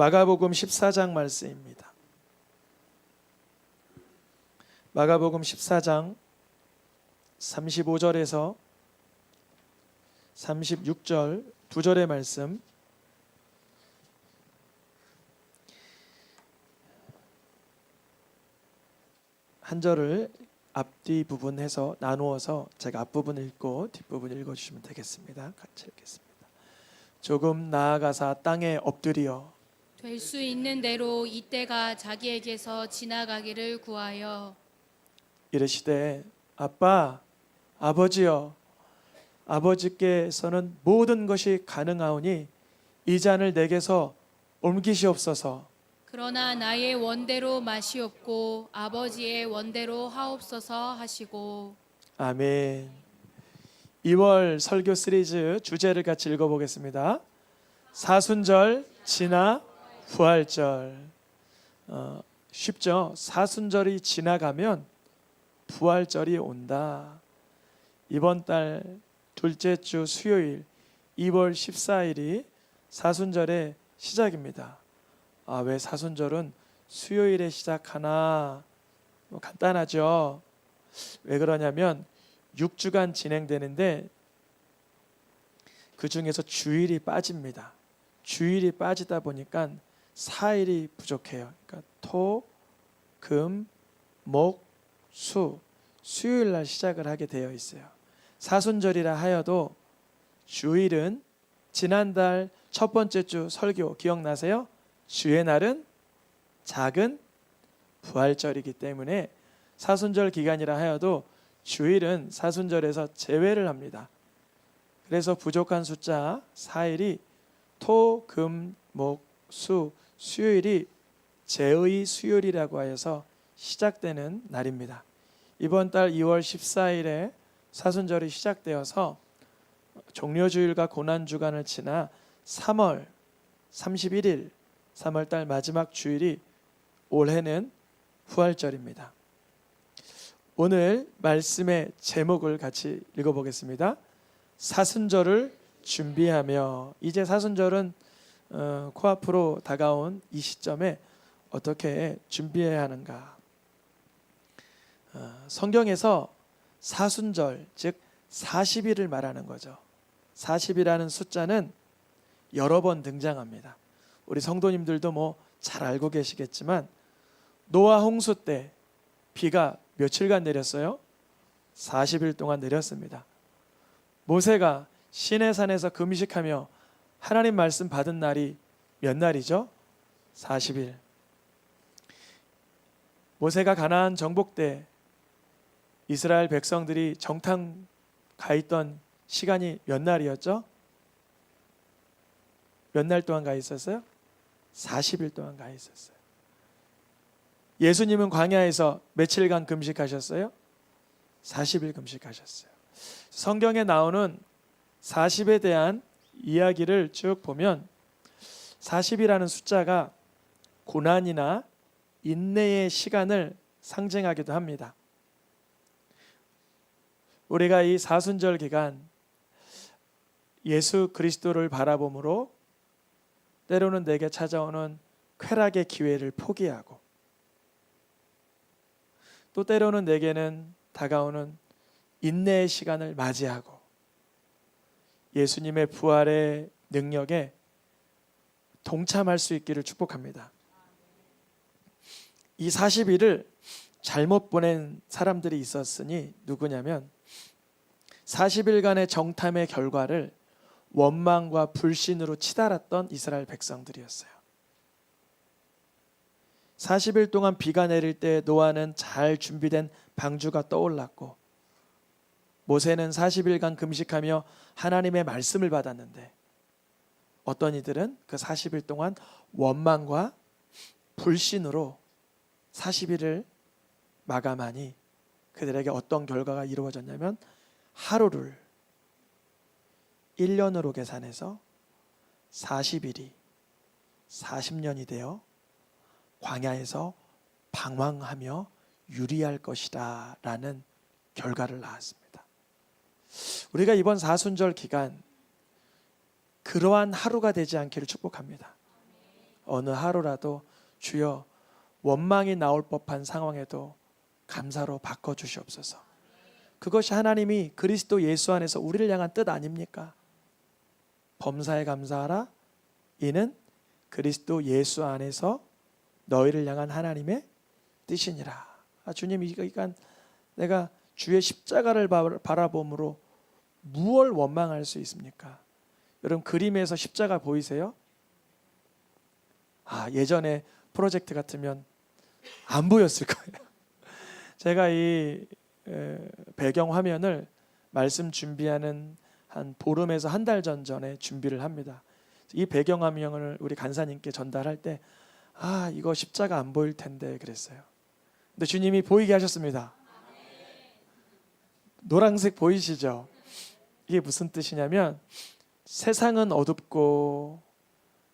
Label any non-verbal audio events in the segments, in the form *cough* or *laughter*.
마가복음 14장 말씀입니다. 마가복음 14장 35절에서 36절 두 절의 말씀 한 절을 앞뒤 부분 해서 나누어서 제가 앞부분 읽고 뒷부분 읽어 주시면 되겠습니다. 같이 읽겠습니다. 조금 나아가사 땅에 엎드리어 될 수 있는 대로 이때가 자기에게서 지나가기를 구하여. 이르시되 아빠 아버지여 아버지께서는 모든 것이 가능하오니 이 잔을 내게서 옮기시옵소서. 그러나 나의 원대로 마시옵고 아버지의 원대로 하옵소서 하시고. 아멘. 2월 설교 시리즈 주제를 같이 읽어보겠습니다. 사순절 지나 부활절 어, 쉽죠 사순절이 지나가면 부활절이 온다 이번 달 둘째 주 수요일 2월 14일이 사순절의 시작입니다. 아, 왜 사순절은 수요일에 시작하나? 뭐 간단하죠. 왜 그러냐면 6주간 진행되는데 그 중에서 주일이 빠집니다. 주일이 빠지다 보니까 4일이 부족해요. 그러니까 토, 금, 목, 수 수요일 날 시작을 하게 되어 있어요. 사순절이라 하여도 주일은 지난달 첫 번째 주 설교 기억나세요? 주의 날은 작은 부활절이기 때문에 사순절 기간이라 하여도 주일은 사순절에서 제외를 합니다. 그래서 부족한 숫자 4일이 토, 금, 목, 수, 수요일이 제의 수요일이라고 하여서 시작되는 날입니다. 이번 달 2월 14일에 사순절이 시작되어서 종료주일과 고난주간을 지나 3월 31일 3월 달 마지막 주일이 올해는 부활절입니다. 오늘 말씀의 제목을 같이 읽어보겠습니다. 사순절을 준비하며 이제 사순절은 어, 코앞으로 다가온 이 시점에 어떻게 준비해야 하는가? 어, 성경에서 사순절 즉 40일을 말하는 거죠. 40이라는 숫자는 여러 번 등장합니다. 우리 성도님들도 뭐 잘 알고 계시겠지만 노아 홍수 때 비가 며칠간 내렸어요? 40일 동안 내렸습니다. 모세가 시내산에서 금식하며 하나님 말씀 받은 날이 몇 날이죠? 40일. 모세가 가나안 정복 때 이스라엘 백성들이 정탐 가 있던 시간이 몇 날이었죠? 몇 날 동안 가 있었어요? 40일 동안 가 있었어요. 예수님은 광야에서 며칠간 금식하셨어요? 40일 금식하셨어요. 성경에 나오는 40에 대한 이야기를 쭉 보면 40이라는 숫자가 고난이나 인내의 시간을 상징하기도 합니다. 우리가 이 사순절 기간 예수 그리스도를 바라봄으로 때로는 내게 찾아오는 쾌락의 기회를 포기하고 또 때로는 내게는 다가오는 인내의 시간을 맞이하고 예수님의 부활의 능력에 동참할 수 있기를 축복합니다. 이 40일을 잘못 보낸 사람들이 있었으니 누구냐면 40일간의 정탐의 결과를 원망과 불신으로 치달았던 이스라엘 백성들이었어요. 40일 동안 비가 내릴 때 노아는 잘 준비된 방주가 떠올랐고 모세는 40일간 금식하며 하나님의 말씀을 받았는데 어떤 이들은 그 40일 동안 원망과 불신으로 40일을 마감하니 그들에게 어떤 결과가 이루어졌냐면 하루를 1년으로 계산해서 40일이 40년이 되어 광야에서 방황하며 유리할 것이다 라는 결과를 낳았습니다. 우리가 이번 사순절 기간 그러한 하루가 되지 않기를 축복합니다. 어느 하루라도 주여 원망이 나올 법한 상황에도 감사로 바꿔 주시옵소서. 그것이 하나님이 그리스도 예수 안에서 우리를 향한 뜻 아닙니까? 범사에 감사하라. 이는 그리스도 예수 안에서 너희를 향한 하나님의 뜻이니라. 아, 주님 이거 이간 내가 주의 십자가를 바- 바라봄으로 무얼 원망할 수 있습니까? 여러분 그림에서 십자가 보이세요? 아 예전에 프로젝트 같으면 안 보였을 거예요. *laughs* 제가 이 에, 배경 화면을 말씀 준비하는 한 보름에서 한 달 전 전에 준비를 합니다. 이 배경 화면을 우리 간사님께 전달할 때 아 이거 십자가 안 보일 텐데 그랬어요. 근데 주님이 보이게 하셨습니다. 노란색 보이시죠? 이게 무슨 뜻이냐면 세상은 어둡고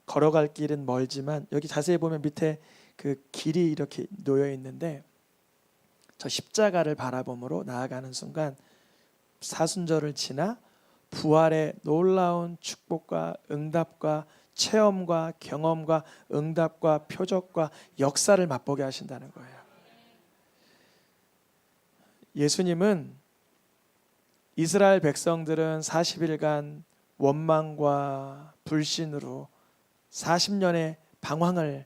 걸어갈 길은 멀지만 여기 자세히 보면 밑에 그 길이 이렇게 놓여 있는데 저 십자가를 바라봄으로 나아가는 순간 사순절을 지나 부활의 놀라운 축복과 응답과 체험과 경험과 응답과 표적과 역사를 맛보게 하신다는 거예요. 예수님은 이스라엘 백성들은 40일간 원망과 불신으로 40년의 방황을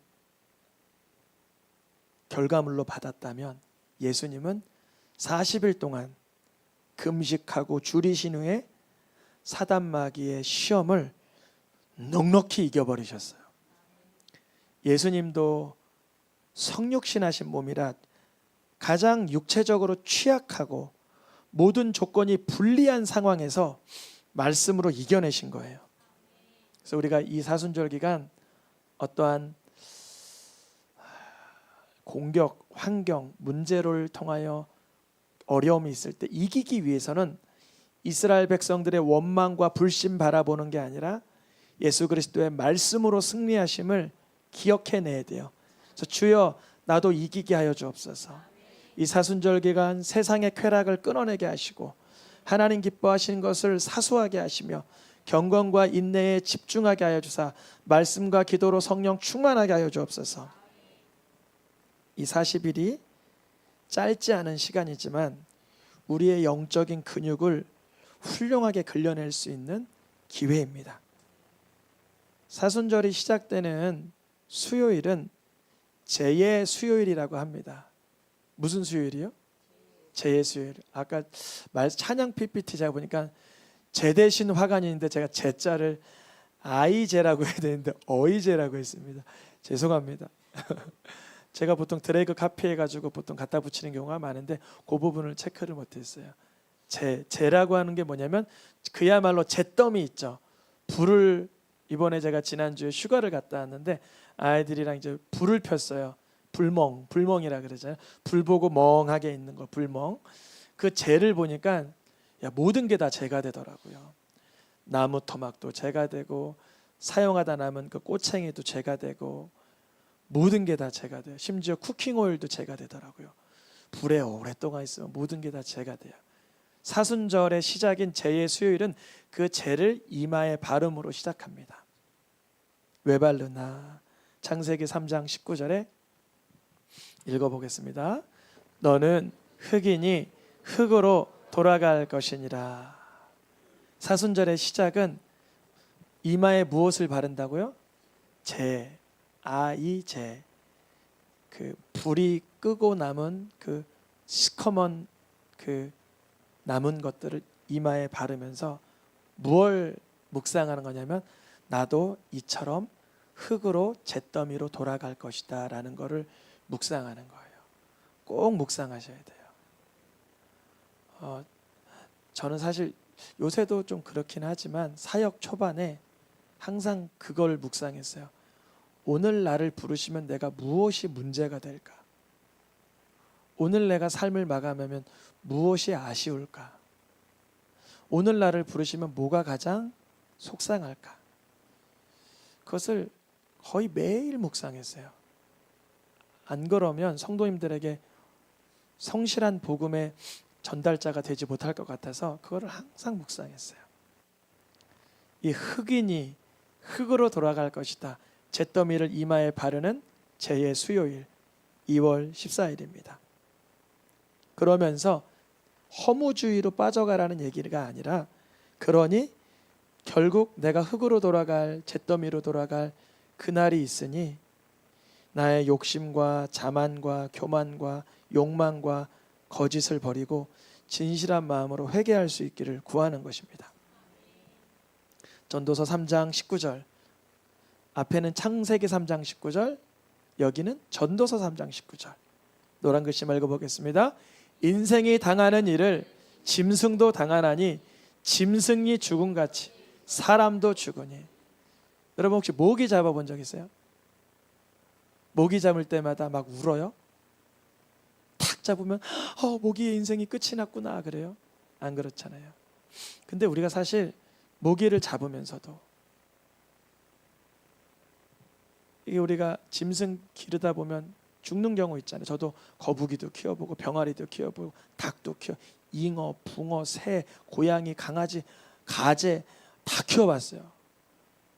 결과물로 받았다면 예수님은 40일 동안 금식하고 줄이신 후에 사단 마귀의 시험을 넉넉히 이겨버리셨어요. 예수님도 성육신하신 몸이라 가장 육체적으로 취약하고 모든 조건이 불리한 상황에서 말씀으로 이겨내신 거예요. 그래서 우리가 이 사순절 기간 어떠한 공격, 환경, 문제를 통하여 어려움이 있을 때 이기기 위해서는 이스라엘 백성들의 원망과 불신 바라보는 게 아니라 예수 그리스도의 말씀으로 승리하심을 기억해내야 돼요. 그래서 주여 나도 이기게 하여 주옵소서. 이 사순절 기간 세상의 쾌락을 끊어내게 하시고 하나님 기뻐하시는 것을 사수하게 하시며 경건과 인내에 집중하게 하여 주사 말씀과 기도로 성령 충만하게 하여 주옵소서. 이 40일이 짧지 않은 시간이지만 우리의 영적인 근육을 훌륭하게 걸려낼 수 있는 기회입니다. 사순절이 시작되는 수요일은 제의 수요일이라고 합니다. 무슨 수요일이요? 제의 수요일. 아까 말 찬양 PPT 제가 보니까 제 대신 화관인데 제가 제 자를 아이제라고 해야 되는데 어이제라고 했습니다. 죄송합니다. *laughs* 제가 보통 드래그 카피 해 가지고 보통 갖다 붙이는 경우가 많은데 그 부분을 체크를 못했어요. 제 제라고 하는 게 뭐냐면 그야말로 잿더미 있죠. 불을 이번에 제가 지난주에 휴가를 갔다 왔는데 아이들이랑 이제 불을 폈어요. 불멍, 불멍이라 그러잖아요. 불 보고 멍하게 있는 거, 불멍. 그 재를 보니까 야 모든 게 다 재가 되더라고요. 나무 토막도 재가 되고 사용하다 남은 그 꼬챙이도 재가 되고 모든 게 다 재가 돼요. 심지어 쿠킹 오일도 재가 되더라고요. 불에 오랫동안 있으면 모든 게 다 재가 돼요. 사순절의 시작인 제의 수요일은 그 재를 이마에 바름으로 시작합니다. 왜 바르나? 창세기 3장 19절에 읽어보겠습니다. 너는 흑이니 흑으로 돌아갈 것이니라. 사순절의 시작은 이마에 무엇을 바른다고요? 재, 아이 재. 그 불이 끄고 남은 그 시커먼 그 남은 것들을 이마에 바르면서 무얼 묵상하는 거냐면 나도 이처럼 흙으로 잿더미로 돌아갈 것이다라는 거를 묵상하는 거예요. 꼭 묵상하셔야 돼요. 어, 저는 사실 요새도 좀 그렇긴 하지만 사역 초반에 항상 그걸 묵상했어요. 오늘 나를 부르시면 내가 무엇이 문제가 될까? 오늘 내가 삶을 마감하면 무엇이 아쉬울까? 오늘 나를 부르시면 뭐가 가장 속상할까? 그것을 거의 매일 묵상했어요. 안 그러면 성도님들에게 성실한 복음의 전달자가 되지 못할 것 같아서 그거를 항상 묵상했어요. 이 흑인이 흙으로 돌아갈 것이다. 잿더미를 이마에 바르는 제의 수요일 2월 14일입니다. 그러면서 허무주의로 빠져가라는 얘기가 아니라 그러니 결국 내가 흙으로 돌아갈 잿더미로 돌아갈 그날이 있으니 나의 욕심과 자만과 교만과 욕망과 거짓을 버리고 진실한 마음으로 회개할 수 있기를 구하는 것입니다. 전도서 3장 19절 앞에는 창세기 3장 19절 여기는 전도서 3장 19절 노란 글씨 읽어보겠습니다. 인생이 당하는 일을 짐승도 당하나니 짐승이 죽음같이 사람도 죽으니 여러분 혹시 모기 잡아본 적 있어요? 모기 잡을 때마다 막 울어요? 탁 잡으면 어, 모기의 인생이 끝이 났구나 그래요? 안 그렇잖아요. 근데 우리가 사실 모기를 잡으면서도 이게 우리가 짐승 기르다 보면 죽는 경우 있잖아요. 저도 거북이도 키워보고 병아리도 키워보고 닭도 키워, 잉어, 붕어, 새, 고양이, 강아지, 가재 다 키워봤어요.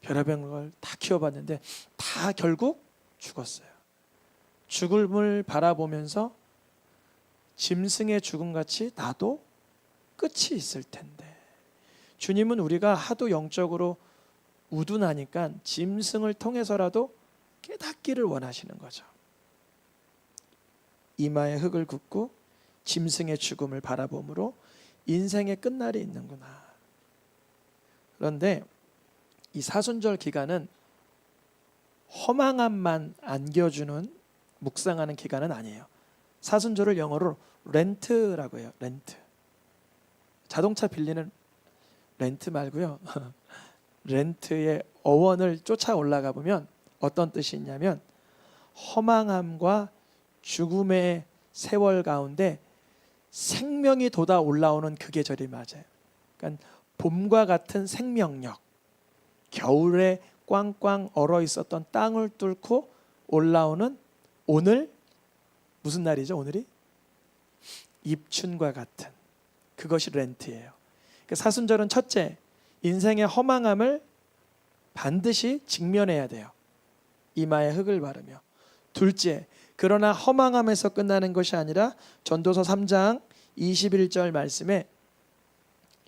별의별 걸 다 키워봤는데 다 결국 죽었어요. 죽음을 바라보면서 짐승의 죽음같이 나도 끝이 있을 텐데 주님은 우리가 하도 영적으로 우둔하니까 짐승을 통해서라도 깨닫기를 원하시는 거죠. 이마에 흙을 굽고 짐승의 죽음을 바라봄으로 인생의 끝날이 있는구나. 그런데 이 사순절 기간은 허망함만 안겨주는 묵상하는 기간은 아니에요. 사순절을 영어로 렌트라고 해요. 렌트. 자동차 빌리는 렌트 말고요. *laughs* 렌트의 어원을 쫓아 올라가 보면 어떤 뜻이 있냐면 허망함과 죽음의 세월 가운데 생명이 돋아 올라오는 그 계절이 맞아요. 그러니까 봄과 같은 생명력, 겨울에 꽝꽝 얼어 있었던 땅을 뚫고 올라오는 오늘 무슨 날이죠? 오늘이 입춘과 같은 그것이 렌트예요. 그러니까 사순절은 첫째 인생의 허망함을 반드시 직면해야 돼요. 이마에 흙을 바르며 둘째 그러나 허망함에서 끝나는 것이 아니라 전도서 3장 21절 말씀에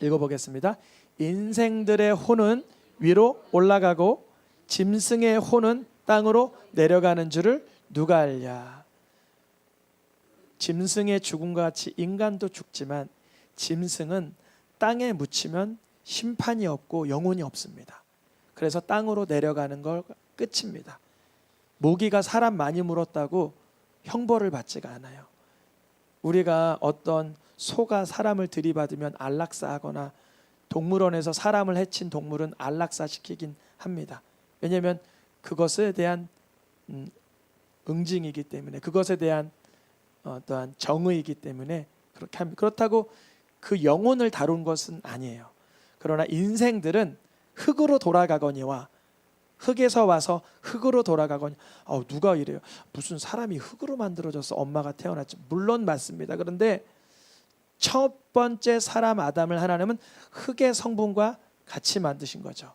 읽어보겠습니다. 인생들의 혼은 위로 올라가고 짐승의 혼은 땅으로 내려가는 줄을 누가 알랴. 짐승의 죽음과 같이 인간도 죽지만 짐승은 땅에 묻히면 심판이 없고 영혼이 없습니다. 그래서 땅으로 내려가는 걸 끝입니다. 모기가 사람 많이 물었다고 형벌을 받지가 않아요. 우리가 어떤 소가 사람을 들이받으면 안락사하거나 동물원에서 사람을 해친 동물은 안락사 시키긴 합니다. 왜냐하면 그것에 대한 음, 응징이기 때문에 그것에 대한 어떠한 정의이기 때문에 그렇게 합니다. 그렇다고 그 영혼을 다룬 것은 아니에요. 그러나 인생들은 흙으로 돌아가거니와 흙에서 와서 흙으로 돌아가거니 어, 누가 이래요 무슨 사람이 흙으로 만들어져서 엄마가 태어났지 물론 맞습니다 그런데 첫 번째 사람 아담을 하나님은 흙의 성분과 같이 만드신 거죠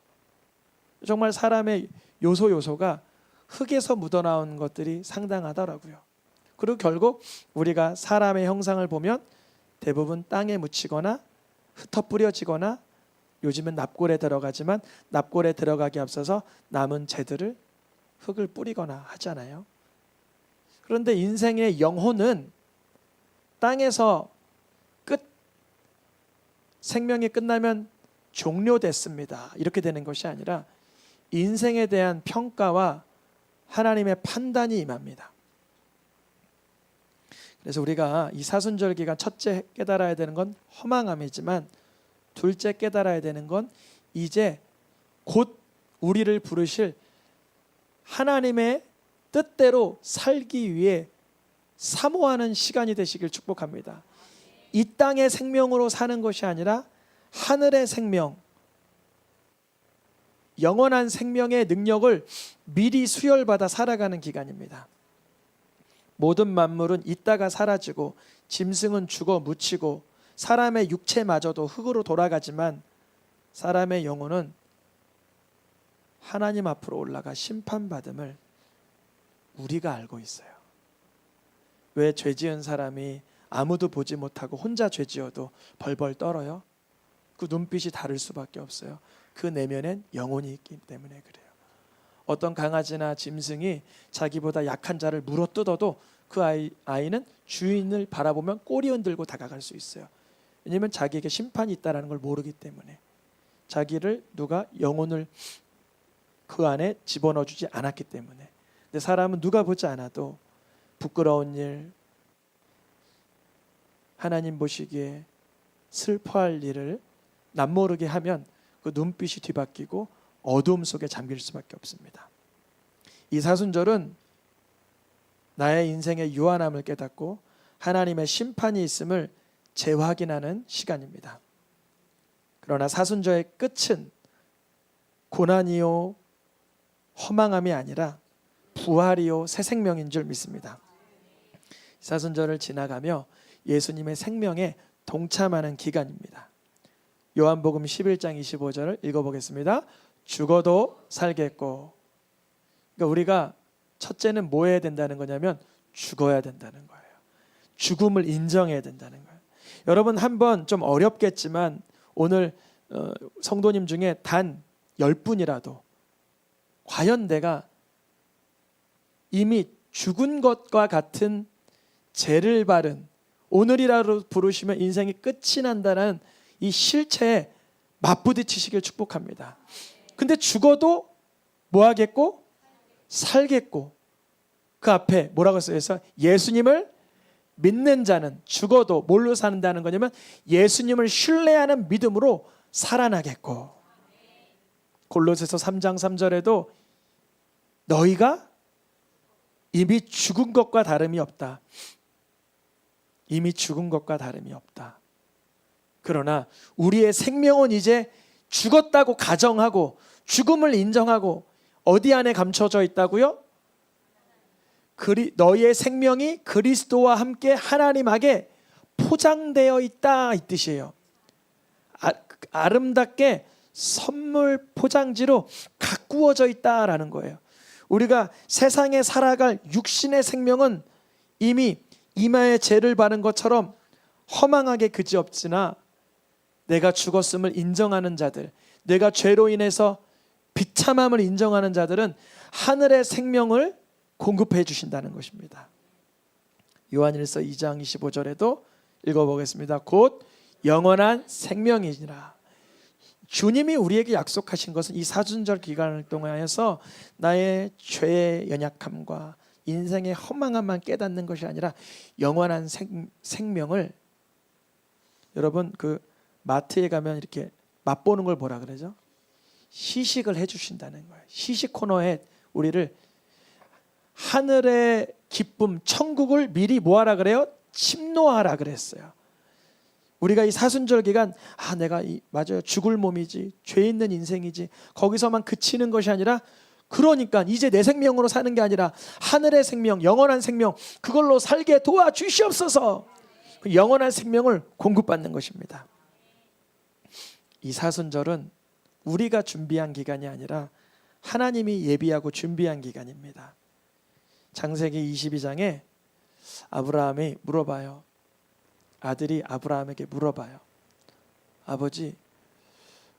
정말 사람의 요소 요소가 흙에서 묻어나온 것들이 상당하더라고요 그리고 결국 우리가 사람의 형상을 보면 대부분 땅에 묻히거나 흩어 뿌려지거나 요즘은 납골에 들어가지만 납골에 들어가기 앞서서 남은 재들을 흙을 뿌리거나 하잖아요. 그런데 인생의 영혼은 땅에서 끝 생명이 끝나면 종료됐습니다. 이렇게 되는 것이 아니라 인생에 대한 평가와 하나님의 판단이 임합니다. 그래서 우리가 이 사순절 기간 첫째 깨달아야 되는 건 허망함이지만 둘째 깨달아야 되는 건 이제 곧 우리를 부르실 하나님의 뜻대로 살기 위해 사모하는 시간이 되시길 축복합니다. 이 땅의 생명으로 사는 것이 아니라 하늘의 생명, 영원한 생명의 능력을 미리 수혈받아 살아가는 기간입니다. 모든 만물은 있다가 사라지고 짐승은 죽어 묻히고 사람의 육체마저도 흙으로 돌아가지만 사람의 영혼은 하나님 앞으로 올라가 심판받음을 우리가 알고 있어요. 왜 죄 지은 사람이 아무도 보지 못하고 혼자 죄 지어도 벌벌 떨어요? 그 눈빛이 다를 수밖에 없어요. 그 내면엔 영혼이 있기 때문에 그래요. 어떤 강아지나 짐승이 자기보다 약한 자를 물어 뜯어도 그 아이, 아이는 주인을 바라보면 꼬리 흔들고 다가갈 수 있어요. 왜냐하면 자기에게 심판이 있다라는 걸 모르기 때문에 자기를 누가 영혼을 그 안에 집어넣어 주지 않았기 때문에 근데 사람은 누가 보지 않아도 부끄러운 일 하나님 보시기에 슬퍼할 일을 남모르게 하면 그 눈빛이 뒤바뀌고 어두움 속에 잠길 수밖에 없습니다. 이 사순절은 나의 인생의 유한함을 깨닫고 하나님의 심판이 있음을 재확인하는 시간입니다. 그러나 사순절의 끝은 고난이요 허망함이 아니라 부활이요 새 생명인 줄 믿습니다. 사순절을 지나가며 예수님의 생명에 동참하는 기간입니다. 요한복음 11장 25절을 읽어보겠습니다. 죽어도 살겠고. 그러니까 우리가 첫째는 뭐 해야 된다는 거냐면 죽어야 된다는 거예요. 죽음을 인정해야 된다는 거예요. 여러분 한번 좀 어렵겠지만 오늘 어, 성도님 중에 단 10분이라도 과연 내가 이미 죽은 것과 같은 죄를 바른 오늘이라로 부르시면 인생이 끝이 난다는 이 실체에 맞부딪히시길 축복합니다. 근데 죽어도 뭐 하겠고 살겠고 그 앞에 뭐라고 써 있어? 예수님을 믿는 자는 죽어도 뭘로 산다는 거냐면 예수님을 신뢰하는 믿음으로 살아나겠고 골로새서 3장 3절에도 너희가 이미 죽은 것과 다름이 없다. 이미 죽은 것과 다름이 없다. 그러나 우리의 생명은 이제 죽었다고 가정하고 죽음을 인정하고 어디 안에 감춰져 있다고요? 그리, 너희의 생명이 그리스도와 함께 하나님에게 포장되어 있다 이 뜻이에요. 아, 아름답게 선물 포장지로 가꾸어져 있다라는 거예요. 우리가 세상에 살아갈 육신의 생명은 이미 이마에 죄를 바른 것처럼 허망하게 그지없으나 내가 죽었음을 인정하는 자들, 내가 죄로 인해서 비참함을 인정하는 자들은 하늘의 생명을 공급해 주신다는 것입니다. 요한일서 2장 25절에도 읽어보겠습니다. 곧 영원한 생명이니라. 주님이 우리에게 약속하신 것은 이 사순절 기간을 통하여서 나의 죄의 연약함과 인생의 허망함만 깨닫는 것이 아니라 영원한 생, 생명을 여러분 그 마트에 가면 이렇게 맛보는 걸 뭐라 그러죠? 시식을 해주신다는 거예요. 시식 코너에 우리를 하늘의 기쁨, 천국을 미리 뭐하라 그래요? 침노하라 그랬어요. 우리가 이 사순절 기간 아 내가 이 맞아요 죽을 몸이지 죄 있는 인생이지 거기서만 그치는 것이 아니라 그러니까 이제 내 생명으로 사는 게 아니라 하늘의 생명 영원한 생명 그걸로 살게 도와주시옵소서 그 영원한 생명을 공급받는 것입니다 이 사순절은 우리가 준비한 기간이 아니라 하나님이 예비하고 준비한 기간입니다 창세기 22장에 아브라함이 물어봐요 아들이 아브라함에게 물어봐요. 아버지,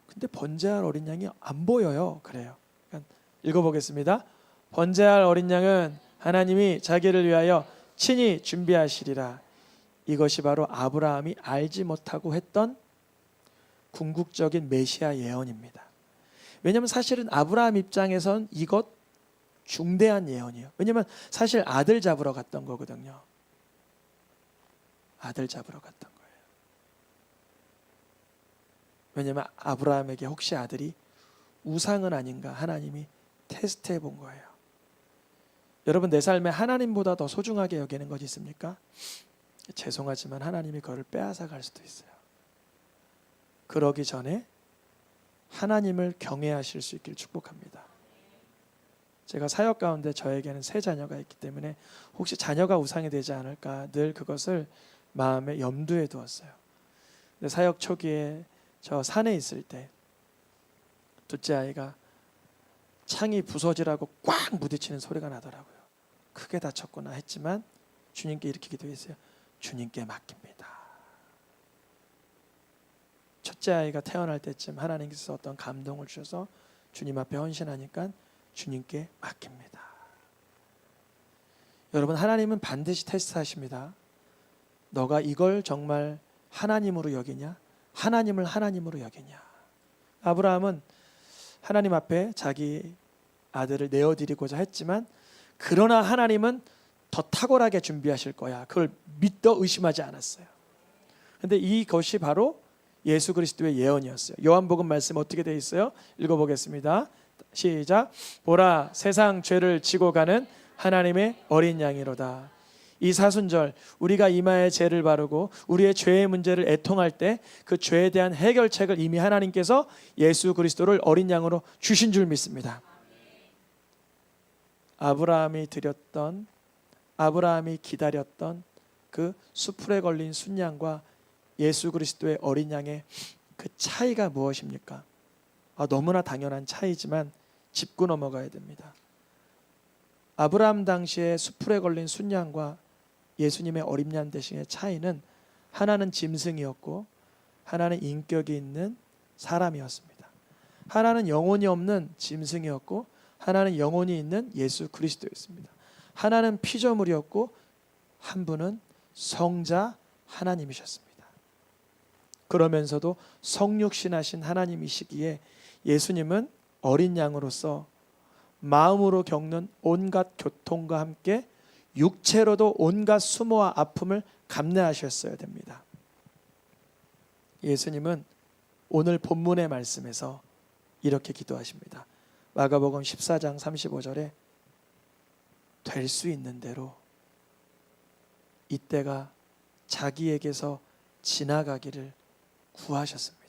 근데 번제할 어린 양이 안 보여요. 그래요. 그러니까 읽어보겠습니다. 번제할 어린 양은 하나님이 자기를 위하여 친히 준비하시리라. 이것이 바로 아브라함이 알지 못하고 했던 궁극적인 메시아 예언입니다. 왜냐하면 사실은 아브라함 입장에선 이것 중대한 예언이에요. 왜냐하면 사실 아들 잡으러 갔던 거거든요. 아들 잡으러 갔던 거예요. 왜냐하면 아브라함에게 혹시 아들이 우상은 아닌가 하나님이 테스트해 본 거예요. 여러분 내 삶에 하나님보다 더 소중하게 여기는 것이 있습니까? 죄송하지만 하나님이 그를 빼앗아 갈 수도 있어요. 그러기 전에 하나님을 경외하실 수 있길 축복합니다. 제가 사역 가운데 저에게는 세 자녀가 있기 때문에 혹시 자녀가 우상이 되지 않을까 늘 그것을 마음에 염두에 두었어요. 근데 사역 초기에 저 산에 있을 때 둘째 아이가 창이 부서지라고 꽉 부딪히는 소리가 나더라고요. 크게 다쳤구나 했지만 주님께 이렇게 기도 했어요. 주님께 맡깁니다. 첫째 아이가 태어날 때쯤 하나님께서 어떤 감동을 주셔서 주님 앞에 헌신하니까 주님께 맡깁니다. 여러분 하나님은 반드시 테스트하십니다. 너가 이걸 정말 하나님으로 여기냐? 하나님을 하나님으로 여기냐? 아브라함은 하나님 앞에 자기 아들을 내어드리고자 했지만 그러나 하나님은 더 탁월하게 준비하실 거야. 그걸 믿어 의심하지 않았어요. 근데 이것이 바로 예수 그리스도의 예언이었어요. 요한복음 말씀 어떻게 돼 있어요? 읽어보겠습니다. 시작. 보라 세상 죄를 지고 가는 하나님의 어린 양이로다. 이 사순절 우리가 이마에 죄를 바르고 우리의 죄의 문제를 애통할 때 그 죄에 대한 해결책을 이미 하나님께서 예수 그리스도를 어린 양으로 주신 줄 믿습니다. 아브라함이 드렸던 아브라함이 기다렸던 그 수풀에 걸린 순양과 예수 그리스도의 어린 양의 그 차이가 무엇입니까? 아, 너무나 당연한 차이지만 짚고 넘어가야 됩니다. 아브라함 당시에 수풀에 걸린 순양과 예수님의 어린 양 대신의 차이는 하나는 짐승이었고 하나는 인격이 있는 사람이었습니다. 하나는 영혼이 없는 짐승이었고 하나는 영혼이 있는 예수 그리스도였습니다. 하나는 피조물이었고 한 분은 성자 하나님이셨습니다. 그러면서도 성육신하신 하나님이시기에 예수님은 어린 양으로서 마음으로 겪는 온갖 교통과 함께 육체로도 온갖 수모와 아픔을 감내하셨어야 됩니다. 예수님은 오늘 본문의 말씀에서 이렇게 기도하십니다. 마가복음 14장 35절에 될 수 있는 대로 이때가 자기에게서 지나가기를 구하셨습니다.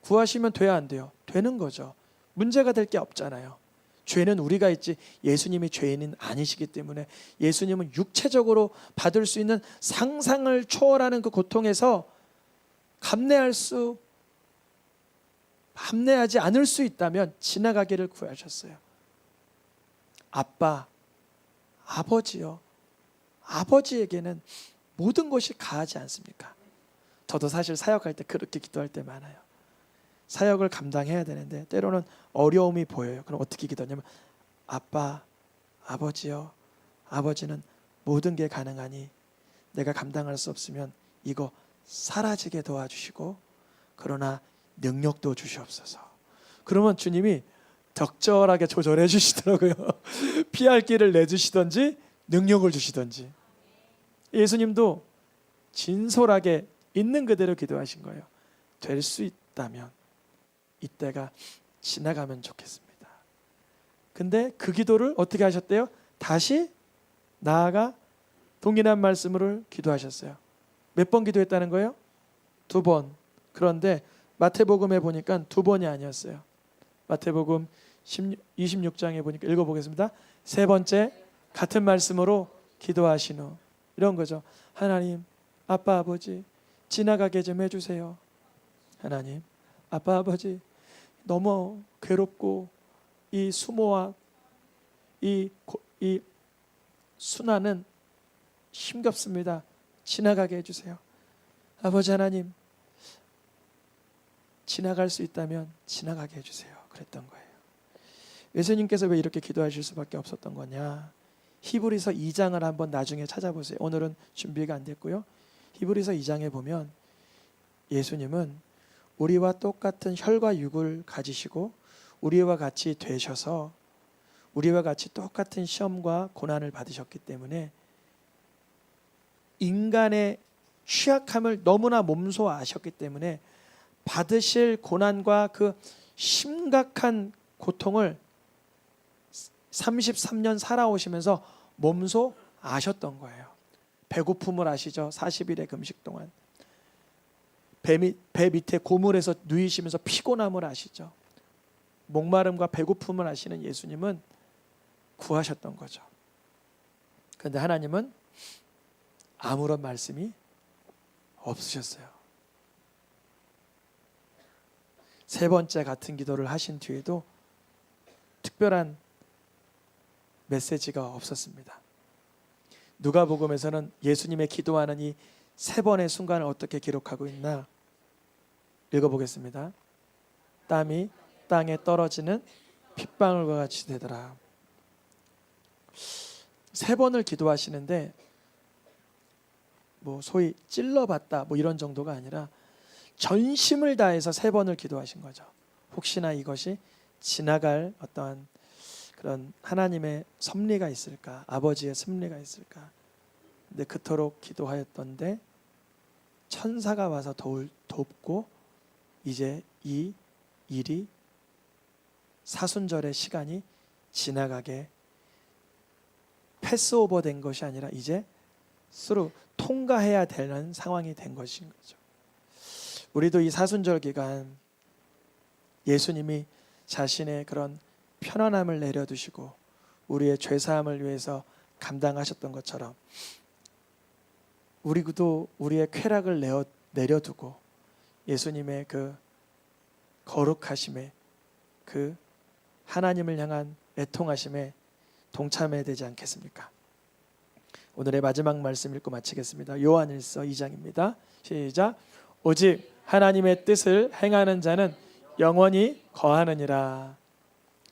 구하시면 돼야 안 돼요? 되는 거죠. 문제가 될 게 없잖아요. 죄는 우리가 있지 예수님이 죄인은 아니시기 때문에 예수님은 육체적으로 받을 수 있는 상상을 초월하는 그 고통에서 감내할 수 감내하지 않을 수 있다면 지나가기를 구하셨어요. 아빠, 아버지요. 아버지에게는 모든 것이 가하지 않습니까? 저도 사실 사역할 때 그렇게 기도할 때 많아요. 사역을 감당해야 되는데 때로는 어려움이 보여요. 그럼 어떻게 기도하냐면 아빠, 아버지요. 아버지는 모든 게 가능하니 내가 감당할 수 없으면 이거 사라지게 도와주시고 그러나 능력도 주시옵소서. 그러면 주님이 적절하게 조절해 주시더라고요. *laughs* 피할 길을 내 주시던지 능력을 주시던지. 예수님도 진솔하게 있는 그대로 기도하신 거예요. 될 수 있다면 이때가 지나가면 좋겠습니다. 근데 그 기도를 어떻게 하셨대요? 다시 나아가 동일한 말씀으로 기도하셨어요. 몇 번 기도했다는 거예요? 두 번. 그런데 마태복음에 보니까 두 번이 아니었어요. 마태복음 26장에 보니까 읽어보겠습니다. 세 번째 같은 말씀으로 기도하신 후 이런 거죠. 하나님, 아빠 아버지 지나가게 좀 해주세요. 하나님, 아빠 아버지 너무 괴롭고 이 수모와 이, 고- 이 순환은 힘겹습니다. 지나가게 해주세요. 아버지 하나님, 지나갈 수 있다면 지나가게 해주세요. 그랬던 거예요. 예수님께서 왜 이렇게 기도하실 수밖에 없었던 거냐? 히브리서 2장을 한번 나중에 찾아보세요. 오늘은 준비가 안 됐고요. 히브리서 2장에 보면 예수님은 우리와 똑같은 혈과 육을 가지시고 우리와 같이 되셔서 우리와 같이 똑같은 시험과 고난을 받으셨기 때문에 인간의 취약함을 너무나 몸소 아셨기 때문에 받으실 고난과 그 심각한 고통을 33년 살아오시면서 몸소 아셨던 거예요. 배고픔을 아시죠? 40일의 금식 동안. 배, 밑, 배 밑에 고물에서 누이시면서 피곤함을 아시죠? 목마름과 배고픔을 아시는 예수님은 구하셨던 거죠. 그런데 하나님은 아무런 말씀이 없으셨어요. 세 번째 같은 기도를 하신 뒤에도 특별한 메시지가 없었습니다. 누가복음에서는 예수님의 기도하는 이 세 번의 순간을 어떻게 기록하고 있나 읽어보겠습니다. 땀이 땅에 떨어지는 핏방울과 같이 되더라. 세 번을 기도하시는데 뭐 소위 찔러봤다 뭐 이런 정도가 아니라 전심을 다해서 세 번을 기도하신 거죠. 혹시나 이것이 지나갈 어떠한 그런 하나님의 섭리가 있을까, 아버지의 섭리가 있을까. 근데 그토록 기도하였던데 천사가 와서 도울, 돕고 이제 이 일이 사순절의 시간이 지나가게 패스오버 된 것이 아니라 이제 스루 통과해야 되는 상황이 된 것인 거죠. 우리도 이 사순절 기간 예수님이 자신의 그런 편안함을 내려두시고 우리의 죄 사함을 위해서 감당하셨던 것처럼 우리도 우리의 쾌락을 내어, 내려두고 예수님의 그 거룩하심에 그 하나님을 향한 애통하심에 동참해야 되지 않겠습니까? 오늘의 마지막 말씀 읽고 마치겠습니다. 요한일서 2장입니다. 시작. 오직 하나님의 뜻을 행하는 자는 영원히 거하느니라.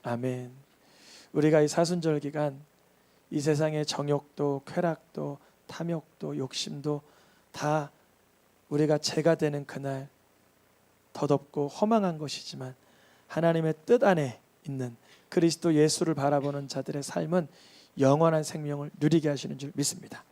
아멘. 우리가 이 사순절 기간 이 세상의 정욕도 쾌락도 탐욕도 욕심도 다 우리가 죄가 되는 그날 더덥고 허망한 것이지만 하나님의 뜻 안에 있는 그리스도 예수를 바라보는 자들의 삶은 영원한 생명을 누리게 하시는 줄 믿습니다.